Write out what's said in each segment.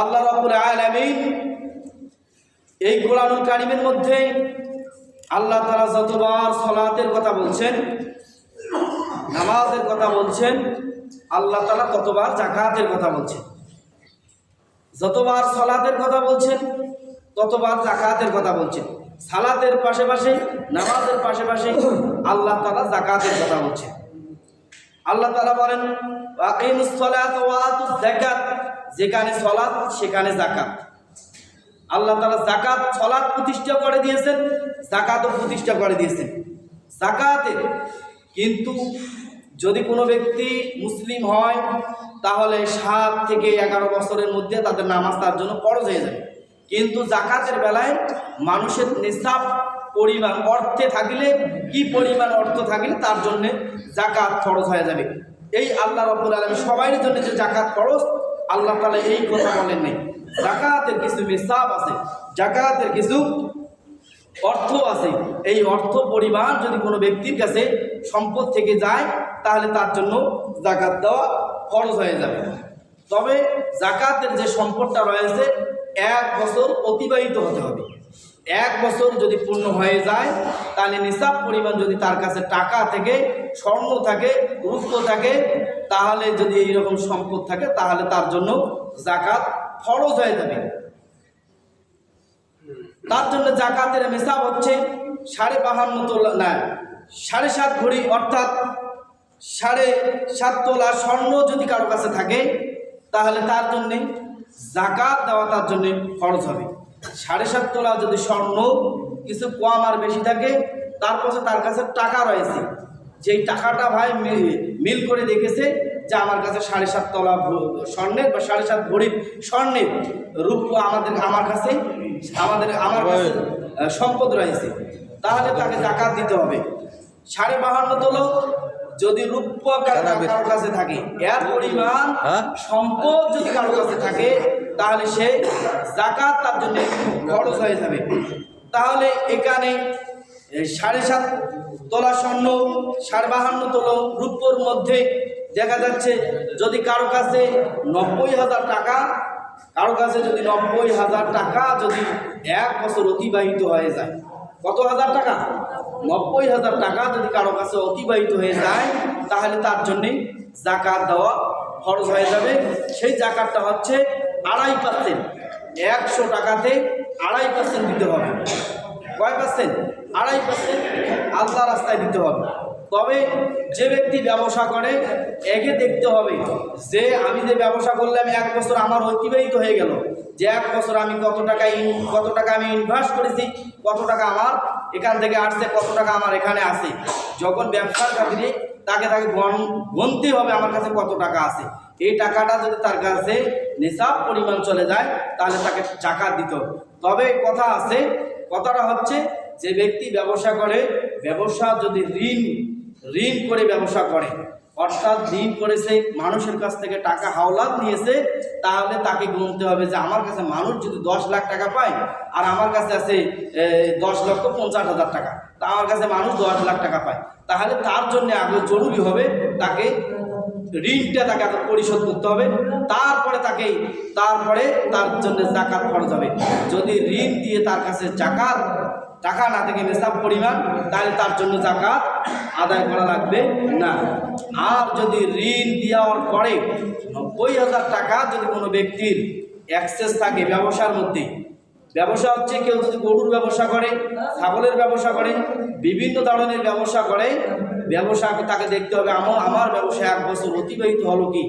আল্লাহ রব্বুল আলামিন এই কোরআনুল কারিমের মধ্যে আল্লাহ তাআলা যতবার সলাতের কথা বলছেন, নামাজের কথা বলছেন, আল্লাহ তাআলা ততবার জাকাতের কথা বলছেন। যতবার সলাতের কথা বলছেন, ততবার জাকাতের কথা বলছেন। সালাতের পাশাপাশি, নামাজের পাশাপাশি আল্লাহ তাআলা জাকাতের কথা বলছেন। আল্লাহ তাআলা বলেন যেখানে সলাৎ, সেখানে জাকাত আল্লাহ তাআলা জাকাত সলাৎ প্রতিষ্ঠা করে দিয়েছেন জাকাতও প্রতিষ্ঠা করে দিয়েছেন। জাকাতে কিন্তু যদি কোনো ব্যক্তি মুসলিম হয়, তাহলে সাত থেকে এগারো বছরের মধ্যে তাদের নামাজ তার জন্য খরচ হয়ে যাবে। কিন্তু জাকাতের বেলায় মানুষের নিসাব পরিমাণ, অর্থে থাকলে, কি পরিমাণ অর্থ থাকলে তার জন্য জাকাত খরচ হয়ে যাবে। এই আল্লাহ রব্বুল আলম সবাই জন্য যে জাকাত ফরজ আল্লাহ তালা এই কথা বলেন নেই। জাকাতের কিছু নিসাব আছে, জাকাতের কিছু অর্থ আছে। এই অর্থ পরিমাণ যদি কোনো ব্যক্তির কাছে সম্পদ থেকে যায়, তাহলে তার জন্য জাকাত দেওয়া খরচ হয়ে যাবে। তবে জাকাতের যে সম্পদটা রয়েছে, এক বছর অতিবাহিত হতে হবে। এক বছর যদি পূর্ণ হয়ে যায়, তাহলে নিসাব পরিমাণ যদি তার কাছে টাকা থেকে, স্বর্ণ থাকে, রূপ থাকে তাহলে যদি এইরকম সম্পদ থাকে, তাহলে তার জন্য জাকাত ফরজ হয়ে যাবে। তার জন্য জাকাতের মেসাব হচ্ছে সাড়ে বাহান্ন তোলা, না, সাড়ে সাত ঘড়ি, অর্থাৎ সাড়ে সাত তোলা স্বর্ণ যদি কারও কাছে থাকে, তাহলে তার জন্যে জাকাত দেওয়া তার জন্য খরচ হবে। সাড়ে সাত তোলা যদি স্বর্ণ, কিছু কম আর বেশি থাকে, তারপরে তার কাছে টাকা রয়েছে। যেই টাকাটা ভাই মিল করে দেখেছে যে আমার কাছে সাড়ে সাত তলা স্বর্ণের বা সাড়ে সাত ভরির স্বর্ণের রূপ আমাদের আমার কাছে আমাদের আমার কাছে সম্পদ রয়েছে। তাহলে তাকে জাকাত দিতে হবে। সাড়ে বাহান্ন তোলো যদি রূপ্য কারোর কাছে থাকে এর পরিমাণ হ্যাঁ? সম্পদ যদি কারোর কাছে থাকে তাহলে সে জাকাত তার জন্য খরচ হয়ে যাবে। তাহলে এখানে সাড়ে সাত তোলা স্বর্ণ সাড়ে বাহান্ন তোলা রূপোর মধ্যে দেখা যাচ্ছে যদি কারও কাছে নব্বই হাজার টাকা, কারও কাছে যদি নব্বই হাজার টাকা যদি এক বছর অতিবাহিত হয়ে যায়, কত হাজার টাকা? নব্বই হাজার টাকা যদি কারও কাছে অতিবাহিত হয়ে যায়, তাহলে তার জন্যে জাকাত দেওয়া খরচ হয়ে যাবে। সেই জাকাতটা হচ্ছে আড়াই পার্সেন্ট একশো টাকাতে আড়াই পার্সেন্ট দিতে হবে। কয় পার্সেন্ট আড়াই পার্সেন্ট আল্লাহ রাস্তায় দিতে হবে। তবে যে ব্যক্তি ব্যবসা করে, একে দেখতে হবে যে আমি যে ব্যবসা করলাম, এক বছর আমার অতিবাহিত হয়ে গেল। যে এক বছর আমি কত টাকা ইন- কত টাকা আমি ইনভেস্ট করেছি, কত টাকা আমার এখান থেকে আসছে, কত টাকা আমার এখানে আছে। যখন ব্যবসার খাতিরে তাকে তাকে গণ- গুনতে হবে আমার কাছে কত টাকা আছে। এই টাকাটা যদি তার কাছে নিসাব পরিমাণ চলে যায়, তাহলে তাকে জাকাত দিতে তবে কথা আছে, কথাটা হচ্ছে যে ব্যক্তি ব্যবসা করে ব্যবসা যদি ঋণ ঋণ করে ব্যবসা করে, অর্থাৎ ঋণ করেছে, মানুষের কাছ থেকে টাকা হাওলাত নিয়েছে, তাহলে তাকে গুনতে হবে যে আমার কাছে মানুষ যদি দশ লাখ টাকা পায় আর আমার কাছে আছে দশ লক্ষ পঞ্চাশ হাজার টাকা, তা আমার কাছে মানুষ দশ লাখ টাকা পায়, তাহলে তার জন্য আগে জরুরি হবে তাকে ঋণটা তাকে পরিশোধ করতে হবে, তারপরে তাকে, তারপরে তার জন্য জাকাত খরচ হবে। যদি ঋণ দিয়ে তার কাছে জাকাত টাকা না থেকে নেশাব পরিমাণ, তাহলে তার জন্য জাকাত আদায় করা লাগবে না। আর যদি ঋণ দেওয়ার পরে নব্বই হাজার টাকা যদি কোনো ব্যক্তির অ্যাক্সেস থাকে ব্যবসার মধ্যে, ব্যবসা হচ্ছে কেউ যদি গরুর ব্যবসা করে, ছাগলের ব্যবসা করে, বিভিন্ন ধরনের ব্যবসা করে, ব্যবসা তাকে দেখতে হবে, আমার আমার ব্যবসা এক বছর অতিবাহিত হলো কি?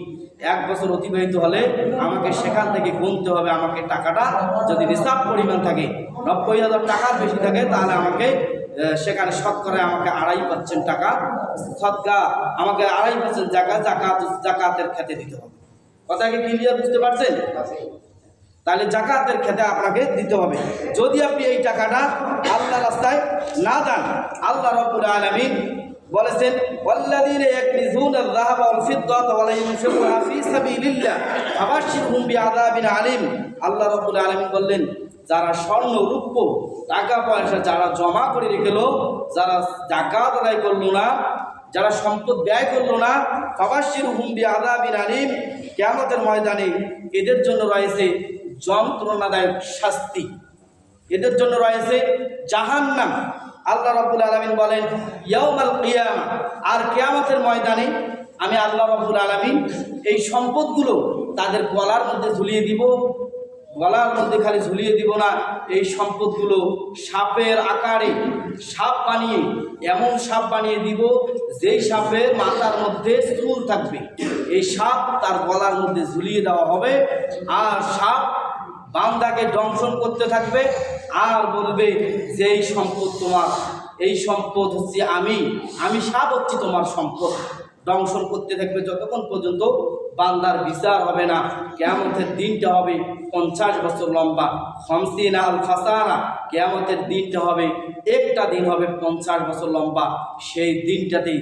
এক বছর অতিবাহিত হলে আমাকে সেখান থেকে গুনতে হবে, আমাকে টাকাটা যদি নিসাব পরিমাণ থাকে, নব্বই হাজার টাকার বেশি থাকে, তাহলে আমাকে সেখানে শতকরা আমাকে আড়াই পার্সেন্ট টাকা সৎকা আমাকে আড়াই পার্সেন্ট জায়গা জাকাত, জাকাতের খেতে দিতে হবে। কথা কি ক্লিয়ার বুঝতে পারছেন? তাহলে জাকাতের খেতে আপনাকে দিতে হবে। যদি আপনি এই টাকাটা আল্লাহ রাস্তায় না দেন, আল্লাহ রব্বুল আলামিন বলেছেন ইয়াকনিজুনা আয-যাহাবা ওয়াল ফিদ্দাতা ওয়া লা ইউনফিকুহা ফী সাবিলিল্লাহ। ফাবাশশিরহুম বিআযাবিন আলীম। আল্লাহ রব্বুল আলামিন বললেন, যারা স্বর্ণ, রূপ্য, টাকা পয়সা যারা জমা করে রেখেলো, যারা জাকাত আদায় করল না, যারা সম্পদ ব্যয় করল না, ফাবাশশিরহুম বিআযাবিন আলীম। কিয়ামতের ময়দানে এদের জন্য রয়েছে যন্ত্রণাদায়ক শাস্তি। এদের জন্য রয়েছে জাহান্নাম। আল্লাহ রাব্বুল আলামিন বলেন, ইয়াউমাল কিয়ামা আর কেয়ামতের ময়দানে আমি আল্লাহ রাব্বুল আলামিন এই সম্পদগুলো তাদের গলার মধ্যে ঝুলিয়ে দিব। গলার মধ্যে খালি ঝুলিয়ে দিব না, এই সম্পদগুলো সাপের আকারে সাপ বানিয়ে, এমন সাপ বানিয়ে দিব, যেই সাপের মাথার মধ্যে চুল থাকবে। এই সাপ তার গলার মধ্যে ঝুলিয়ে দেওয়া হবে, আর সাপ বান্দাকে দংশন করতে থাকবে আর বলবে যে এই সম্পদ তোমার, এই সম্পদ হচ্ছে আমি আমি সাপ হচ্ছি তোমার সম্পদ। দংশন করতে থাকবে যতক্ষণ পর্যন্ত বান্দার বিচার হবে না। কেয়ামতের দিনটা হবে পঞ্চাশ বছর লম্বা। হমসিন আল ফাসানা কেয়ামতের দিনটা হবে, একটা দিন হবে পঞ্চাশ বছর লম্বা। সেই দিনটাতেই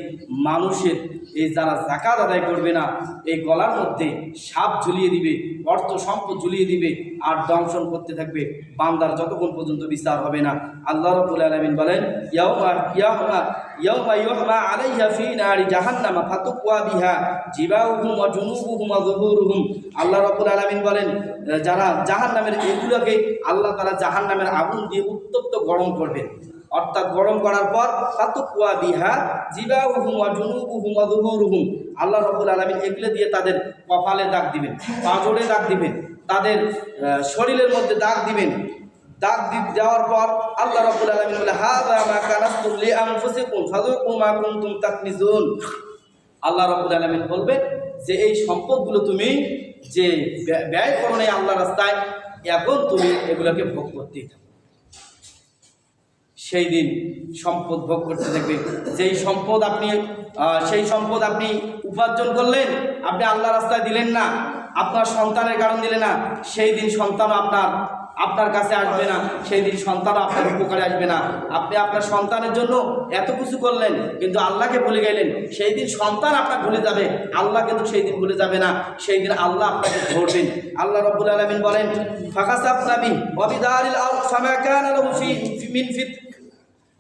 মানুষের এই যারা জাকাত আদায় করবে না, এই গলার মধ্যে সাপ ঝুলিয়ে দিবে, অর্থ সম্পদ ঝুলিয়ে দিবে আর দংশন করতে থাকবে, বান্দার যতক্ষণ পর্যন্ত বিচার হবে না। আল্লাহ রবুল আলমিন বলেন, ইয়াউমা ইয়াউমা ইয়াউমা আলাইহা ফি নারি জাহান্নামা ফাতুকওয়া বিহা জিবাউহুম ওয়া জুনুবুহুম ওয়া যুহুরুহুম। আল্লাহ রাব্বুল আলামিন বলেন যারা জাহান্নামের এগুলোকে আল্লাহ তাআলা জাহান্নামের আগুন দিয়ে উত্তপ্ত গরম করবেন। অর্থাৎ গরম করার পর ফাতুকওয়া বিহা জিবাউহুম জুনুবুহুম ওয়া যুহুরুহুম। আল্লাহ রাব্বুল আলামিন এগুলো দিয়ে তাদের কপালে দাগ দিবেন, পাজরে দাগ দিবেন, তাদের শরীরের মধ্যে দাগ দিবেন। দাগ দেওয়ার পর আল্লাহ রাব্বুল আলামিন বলে, হাযা মা কানাতুম লিআনফুসিকুম ফাযুকু মা কুনতুম তাকনিজুন। আল্লাহ রাব্বুল আলামিন বলবে যে এই সম্পদগুলো তুমি যে ব্যয়- করো নাই আল্লাহ রাস্তায়, এখন তুমি এগুলোকে ভোগ করতেই থাকো। সেই দিন সম্পদ ভোগ করতে থাকবে। যেই সম্পদ আপনি সেই সম্পদ আপনি উপার্জন করলেন, আপনি আল্লাহ রাস্তায় দিলেন না, আপনার সন্তানের কারণ দিলেন না, সেই দিন সন্তান আপনার আপনার কাছে আসবে না, সেই দিন সন্তান আপনার উপকারে আসবে না। আপনি আপনার সন্তানের জন্য এত কিছু করলেন, কিন্তু আল্লাহকে ভুলে গেলেন, সেই দিন সন্তান আপনার ভুলে যাবে। আল্লাহ কিন্তু সেই দিন ভুলে যাবে না, সেই দিন আল্লাহ আপনাকে ধরবেন। আল্লাহ রব্বুল আলমিন বলেন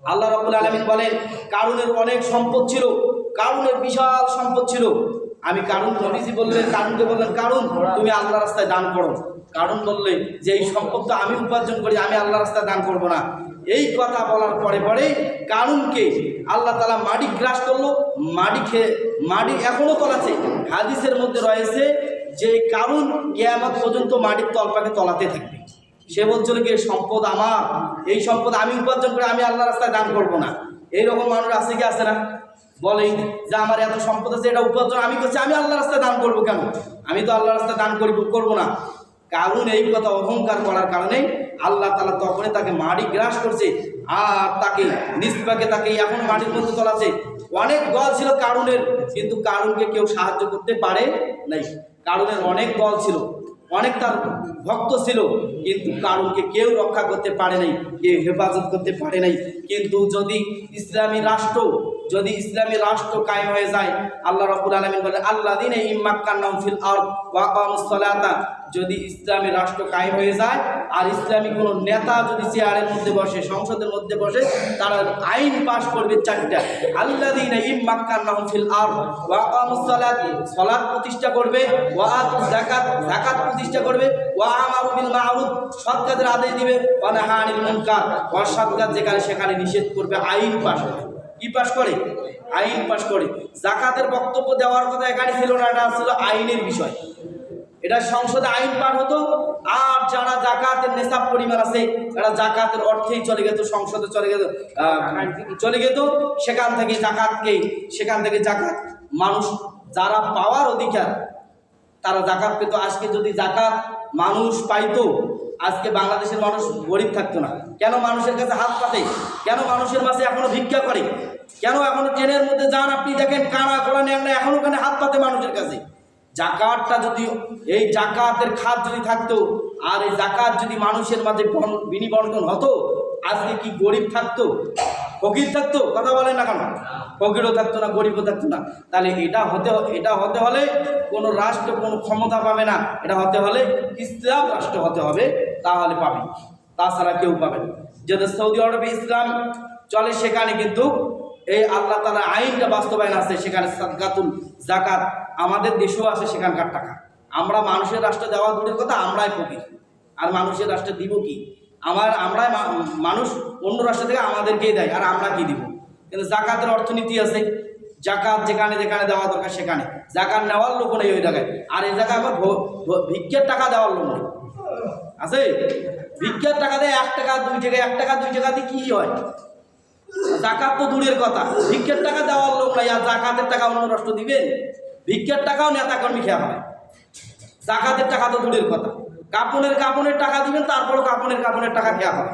আল্লাহ রাব্বুল আলামিন বলেন, কারুনের অনেক সম্পদ ছিল, কারুনের বিশাল সম্পদ ছিল। আমি কারুন নবীজি বললেন, কারুনকে বললেন, কারুন, তুমি আল্লাহ রাস্তায় দান করো। কারণ বললে যে এই সম্পদ তো আমি উপার্জন করি, আমি আল্লাহ রাস্তায় দান করব না। এই কথা বলার পরে পরে কারুনকে আল্লাহ তালা মাটি গ্রাস করল, মাটি খেয়ে, মাটি এখনও তলাছে হাদিসের মধ্যে রয়েছে যে কারুন কেয়ামত পর্যন্ত মাটির তলপাকে তলাতে থাকবে। সে বলছিল কি সম্পদ আমার। এই সম্পদ আমি উপার্জন করে আমি আল্লাহ রাস্তায় দান করব না। এইরকম মানুষ আছে কি, আছে না? বলে যে আমার এত সম্পদ আছে, এটা উপার্জন আমি করছি, আমি আল্লাহ রাস্তায় দান করব কেন? আমি তো আল্লাহ রাস্তায় দান করি, করব না। কারণ এই কথা অহংকার করার কারণে আল্লাহ তালা তখনই তাকে মাটি গ্রাস করছে আর তাকে নিষ্পাকে তাকে এখন মাটির মধ্যে চলাছে অনেক দল ছিল কারুনের, কিন্তু কারুনকে কেউ সাহায্য করতে পারে নাই। কারণের অনেক দল ছিল, অনেক তার ভক্ত ছিল, কিন্তু কারুনকে কেউ রক্ষা করতে পারে নাই, কেউ হেফাজত করতে পারে নাই। কিন্তু যদি ইসলামী রাষ্ট্র যদি ইসলামী রাষ্ট্র কায়েম হয়ে যায়, আল্লাহ রাব্বুল আলামিন বলে আল্লাহ দিন ইম্মাক্কান্নাম ফিল আরদ ওয়া আকামুস সালাতা যদি ইসলামী রাষ্ট্র কায়েম হয়ে যায়, আর ইসলামী কোনো নেতা যদি চেয়ারের মধ্যে বসে, সংসদের মধ্যে বসে, তারা আইন পাশ করবে চারটা। আল্লাহ দিন ইম্মাক্কান্নাম ফিল আরদ ওয়া আকামুস সালাত সালাত প্রতিষ্ঠা করবে, ওয়া আতুজ যাকাত যাকাত প্রতিষ্ঠা করবে, ওয়া আমারু বিল মারুফ সৎ কাজের আদেশ দিবে, ওয়া নাহা আনিল মুনকার অসৎ কাজ যেখানে সেখানে নিষেধ করবে, আইন পাশ করে কি পাশ করে? আইন পাশ করে। জাকাতের বক্তব্য দেওয়ার কথা এখানে ছিল না, এটা ছিল আইনের বিষয়। এটা সংসদে আইন পার হতো, আর যারা জাকাতের নেশাব পরিমাণ আছে, তারা জাকাতের অর্থেই চলে গেত, সংসদে চলে গেত চলে গেত, সেখান থেকে জাকাতকে সেখান থেকে জাকাত। মানুষ যারা পাওয়ার অধিকার, তারা জাকাত পেত। আজকে যদি জাকাত মানুষ পাইতো আজকে বাংলাদেশের মানুষ গরিব থাকতো না। কেন মানুষের কাছে হাত পাতে? কেন মানুষের মাঝে এখনও ভিক্ষা করে? কেন এখনও ট্রেনের মধ্যে যান? আপনি দেখেন কানা গোলা ন্যাংরা এখনও ওখানে হাত পাতে মানুষের কাছে। জাকাতটা যদি, এই জাকাতের খাত যদি থাকতো, আর এই জাকাত যদি মানুষের মাঝে বন- বিনিবন্টন হতো, আজকে কি গরিব থাকতো? ফকির থাকতো? কথা বলেন না কেন? ফকিরও থাকতো না, গরিবও থাকতো না। তাহলে এটা হতে এটা হতে হলে কোনো রাষ্ট্র, কোনো ক্ষমতা পাবে না। এটা হতে হলে ইসলাম রাষ্ট্র হতে হবে, তাহলে পাবে। তাছাড়া কেউ পাবে যেহেতু সৌদি আরবে ইসলাম চলে, সেখানে কিন্তু এই আল্লাহ তালা আইনটা বাস্তবায়ন আছে, সেখানে সাদগাতুল জাকাত আমাদের দেশেও আছে সেখানকার টাকা। আমরা মানুষের রাষ্ট্র দেওয়া দূরের কথা, আমরাই ফকির। আর মানুষের রাষ্ট্রে দিব কি? আমার আমরা মানুষ অন্য রাষ্ট্র থেকে আমাদেরকেই দেয়, আর আমরা কি দিব? কিন্তু জাকাতের অর্থনীতি আছে। জাকাত যেখানে যেখানে দেওয়া দরকার সেখানে। জাকাত নেওয়ার লোক নেই ওই জায়গায়। আর এই জায়গায় আবার ভিক্ষের টাকা দেওয়ার লোক নেই। আছে? ভিক্ষার টাকা দেয় এক টাকা, দুই টাকা, এক টাকা, দুই দিয়ে কি হয়? জাকাত তো দূরের কথা। ভিক্ষের টাকা দেওয়ার লোক নাই, আর জাকাতের টাকা অন্য রাষ্ট্র দিবেন ভিক্ষের টাকাও নেতা কর্মী খেয়া হয় জাকাতের টাকা তো দূরের কথা। কাপনের কাপনের টাকা দিবেন, তারপরও কাপনের কাপনের টাকা খেয়া হবে।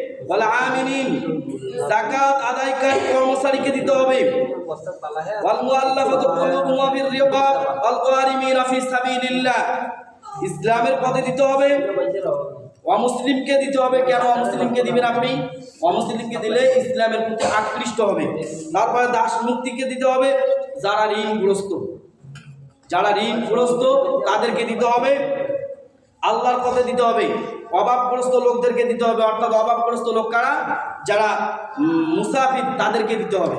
কর্মচারীকে দিতে হবে। ইসলামের পথে দিতে হবে। অমুসলিমকে দিতে হবে। কেন অমুসলিমকে দিবেন আপনি? অমুসলিমকে দিলে ইসলামের প্রতি আকৃষ্ট হবে। তারপরে দাস মুক্তিকে দিতে হবে। যারা ঋণগ্রস্ত যারা ঋণগ্রস্ত, তাদেরকে দিতে হবে। আল্লাহর পথে দিতে হবে। অভাবগ্রস্ত লোকদেরকে দিতে হবে। অর্থাৎ অভাবগ্রস্ত লোক কারা? যারা মুসাফির তাদেরকে দিতে হবে।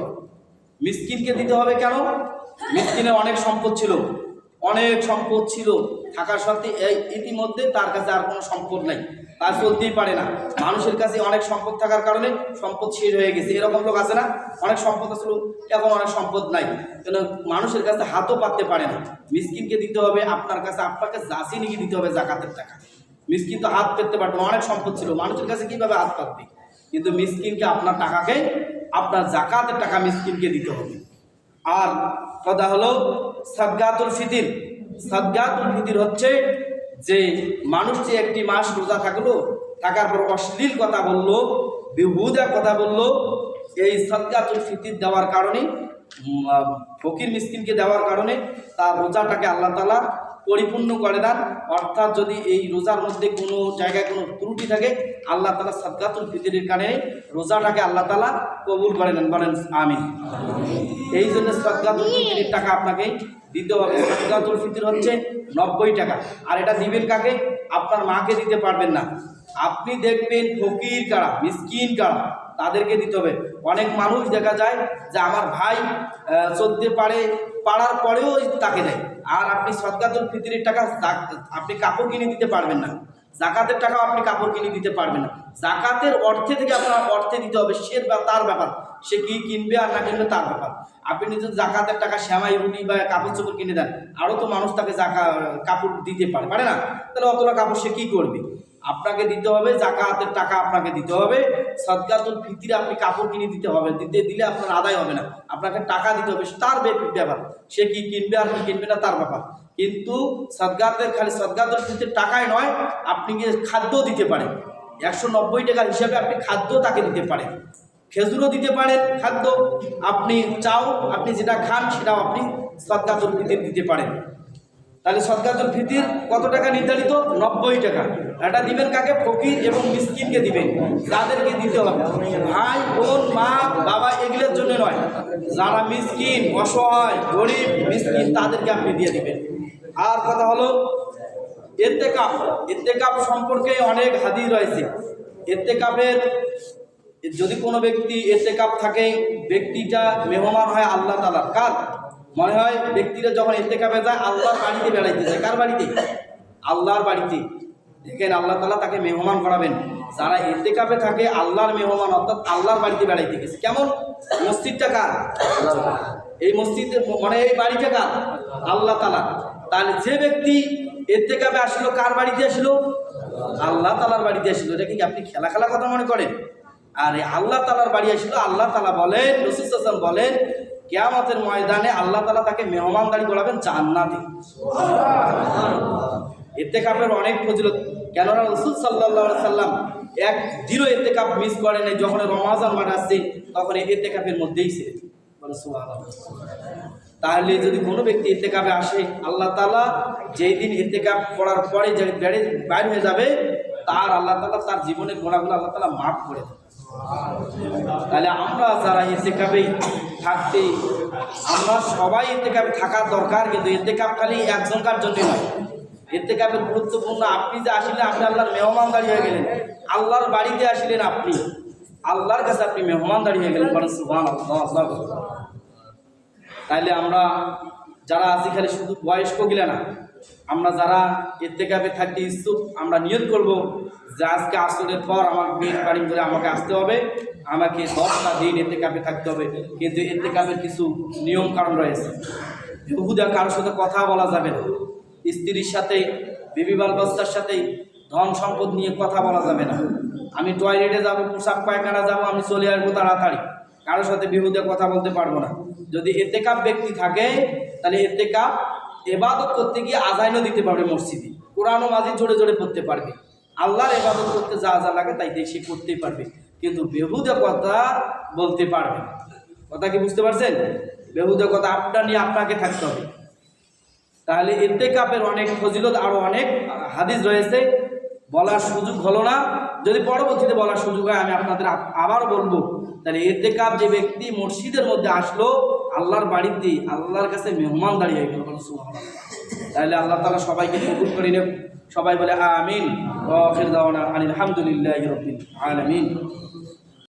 মিসকিনকে দিতে হবে কেন? মিসকিনের অনেক সম্পদ ছিল। অনেক সম্পদ ছিল থাকার সত্ত্বে ইতিমধ্যে তার কাছে আর কোনো সম্পদ নাই। তার চলতেই পারে না। মানুষের কাছে অনেক সম্পদ থাকার কারণে সম্পদ শেষ হয়ে গেছে। এরকম লোক আছে না? অনেক সম্পদ আসলো এখন অনেক সম্পদ নাই। কেন? মানুষের কাছে হাতও পাততে পারে না। মিসকিনকে দিতে হবে আপনার কাছে আপনাকে জাসি নিয়ে দিতে হবে জাকাতের টাকা। মিসকিন তো হাত পেতে পারবে না, অনেক সম্পদ ছিল। মানুষের কাছে কীভাবে হাত পাতবে? কিন্তু মিসকিনকে আপনার টাকাকে আপনার জাকাতের টাকা মিসকিনকে দিতে হবে। আর কথা হলো সাদগাতুল ফিতির। সাদগাতুল ফিতির হচ্ছে যে মানুষ যে একটি মাস রোজা থাকল থাকার পর অশ্লীল কথা বলল, বিহুদা কথা বলল, এই সাদগাতুল ফিতির দেওয়ার কারণে ফকির মিসকিনকে দেওয়ার কারণে তার রোজাটাকে আল্লাহ তালা পরিপূর্ণ করে দেন। অর্থাৎ যদি এই রোজার মধ্যে কোনো জায়গায় কোনো ত্রুটি থাকে, আল্লাহ তালা সাদগাতুল ফিতিরের কারণে রোজাটাকে আল্লাহ তালা কবুল করে নেন বলেন আমি এই জন্য সদকাতুল ফিতরের টাকা আপনাকে দিতে হবে সদকাতুল ফিতর হচ্ছে নব্বই টাকা। আর এটা দিবেন কাকে? আপনার মাকে দিতে পারবেন না। আপনি দেখবেন ফকির কারা, মিসকিন কারা, তাদেরকে দিতে হবে। অনেক মানুষ দেখা যায় যে আমার ভাই চলতে পারে পাড়ার পরেও তাকে দেয়। আর আপনি সদকাতুল ফিতরের টাকা আপনি কাপড় কিনে দিতে পারবেন না। জাকাতের টাকাও আপনি কাপড় কিনে দিতে পারবেন না। জাকাতের অর্থে থেকে আপনার অর্থে দিতে হবে, সে বা- তার ব্যাপার। সে কি কিনবে আর না কিনবে তার ব্যাপার। আপনি যদি জাকাতের টাকা শ্যামাই, রুটি বা কাপড় চোপড় কিনে দেন আরও তো মানুষ তাকে জাকা কাপড় দিতে পারে পারে না? তাহলে অতটা কাপড় সে কী করবে? আপনাকে দিতে হবে, জাকাতের টাকা আপনাকে দিতে হবে। সদকাতুল ফিতিরে আপনি কাপড় কিনে দিতে হবে, দিতে দিলে আপনার আদায় হবে না। আপনাকে টাকা দিতে হবে তার ব্যাপার। সে কি কিনবে আর কি কিনবে না তার ব্যাপার। কিন্তু সদগাতের খালি সদগাতের ফিতির টাকায় নয়, আপনি খাদ্য দিতে পারেন। একশো নব্বই টাকার হিসাবে আপনি খাদ্য তাকে দিতে পারেন। খেজুরও দিতে পারেন খাদ্য। আপনি চাও, আপনি যেটা খান সেটাও আপনি সদকাতুল ফিতির দিতে পারেন। তাহলে সদকাতুল ফিতির কত টাকা নির্ধারিত? নব্বই টাকা। এটা দিবেন কাকে? ফকির এবং মিসকিনকে দিবেন। তাদেরকে দিতে হবে। ভাই, বোন, মা, বাবা এগুলোর জন্য নয়। যারা মিসকিন, অসহায়, গরিব, মিসকিন, তাদেরকে আপনি দিয়ে দিবেন। আর কথা হলো এতেকাপ এতেকাপ সম্পর্কে অনেক হাদিস রয়েছে। এতেকাপের যদি কোনো ব্যক্তি এতেকাপ থাকে, ব্যক্তিটা মেহমান হয় আল্লাহ তালার কার মনে হয় ব্যক্তিরা যখন এতেকাপে যায়, আল্লাহর বাড়িতে বেড়াইতে যায়। কার বাড়িতে? আল্লাহর বাড়িতে। দেখেন আল্লাহ তালা তাকে মেহমান করাবেন। যারা এতেকাপে থাকে, আল্লাহর মেহমান, অর্থাৎ আল্লাহর বাড়িতে বেড়াইতে গেছে। কেমন? মসজিদটা কার? এই মসজিদে মানে এই বাড়িটা কার? আল্লাহ তালা তাহলে যে ব্যক্তি এতেকাপে আসলো, কার বাড়িতে আসলো? আল্লাহ তালার বাড়িতে আসলো। এটা কি আপনি খেলা খেলা কথা মনে করেন? আর আল্লাহ তালার বাড়ি আসলো। আল্লাহ তালা বলেন, রসুল হাসান বলেন কেয়ামতের ময়দানে আল্লাহ তালা তাকে মেহমানদারি করাবেন জান্নাতে। এতে কাপের অনেক ফজিলত। কেননা রসুল সাল্লাহ সাল্লাম এক দিনও এতে কাপ মিস করে নাই যখন রমাজান মাঠ আসছে তখন এই এতে কাপের মধ্যেই সে তাহলে যদি কোনো ব্যক্তি এতেকাপে আসে আল্লাহ তালা যেই দিন এতেকাপ করার পরে যে বেড়ে বাইর হয়ে যাবে তার আল্লাহ তালা তার জীবনের গোড়াগুলো আল্লাহ তালা মাফ করে দেবে তাহলে আমরা যারা এতেকাপেই থাকতে, আমরা সবাই এতেকাপে থাকার দরকার, কিন্তু এতেকাপ খালি একজনকার জন্য নয়। এতেকাপের গুরুত্বপূর্ণ আপনি যে আসলেন, আপনি আল্লাহর মেহমানদারি হয়ে গেলেন। আল্লাহর বাড়িতে আসলেন আপনি, আল্লাহর কাছে আপনি মেহমানদারি হয়ে গেলেন বলেন আল্লাহ তাইলে আমরা যারা আছি খালি শুধু বয়স্ক গিলে না, আমরা যারা এতেকাপে থাকতে ইচ্ছুক, আমরা নিয়ত করব যে আজকে আসরের পর আমার বিয়ের বাড়ি করে আমাকে আসতে হবে, আমাকে দশটা দিন এতে কাপে থাকতে হবে। কিন্তু এতে কাপের কিছু নিয়ম কারণ রয়েছে। বহুদা কারোর সাথে কথা বলা যাবে না। স্ত্রীর সাথে, বেবি বাল বাচ্চার সাথে ধন সম্পদ নিয়ে কথা বলা যাবে না। আমি টয়লেটে যাব, পোশাক পায়খানা যাব, আমি চলে আসব তাড়াতাড়ি। কারোর সাথে বিহুদে কথা বলতে পারব না। যদি এতে কাপ ব্যক্তি থাকে, তাহলে এতে কাপ এবাদত করতে গিয়ে আজাইনও দিতে পারবে মসজিদে। কোরআনও মাঝে জোরে জোরে পড়তে পারবে। আল্লাহর এবাদত করতে যা যা লাগে তাই সে করতেই পারবে। কিন্তু বেহুদে কথা বলতে পারবে কথা কি বুঝতে পারছেন? বেহুদে কথা আপনার নিয়ে আপনাকে থাকতে হবে। তাহলে এতেকাপের অনেক ফজিলত আরও অনেক হাদিস রয়েছে। বলার সুযোগ হলো না। যদি পরবর্তীতে বলার সুযোগ হয়, আমি আপনাদের আবার বলব, তাহলে এতেকাপ যে ব্যক্তি মসজিদের মধ্যে আসলো, আল্লাহর বাড়িতে আল্লাহর কাছে মেহমান দাঁড়িয়ে গেল। সুবহানাল্লাহ। তাহলে আল্লাহ তালা সবাইকে কবুল করে নেব সবাই বলে, আমিন। আলহামদুলিল্লাহ আখির দাওয়ানা আনিল হামদুলিল্লাহি রাব্বিল আলামিন।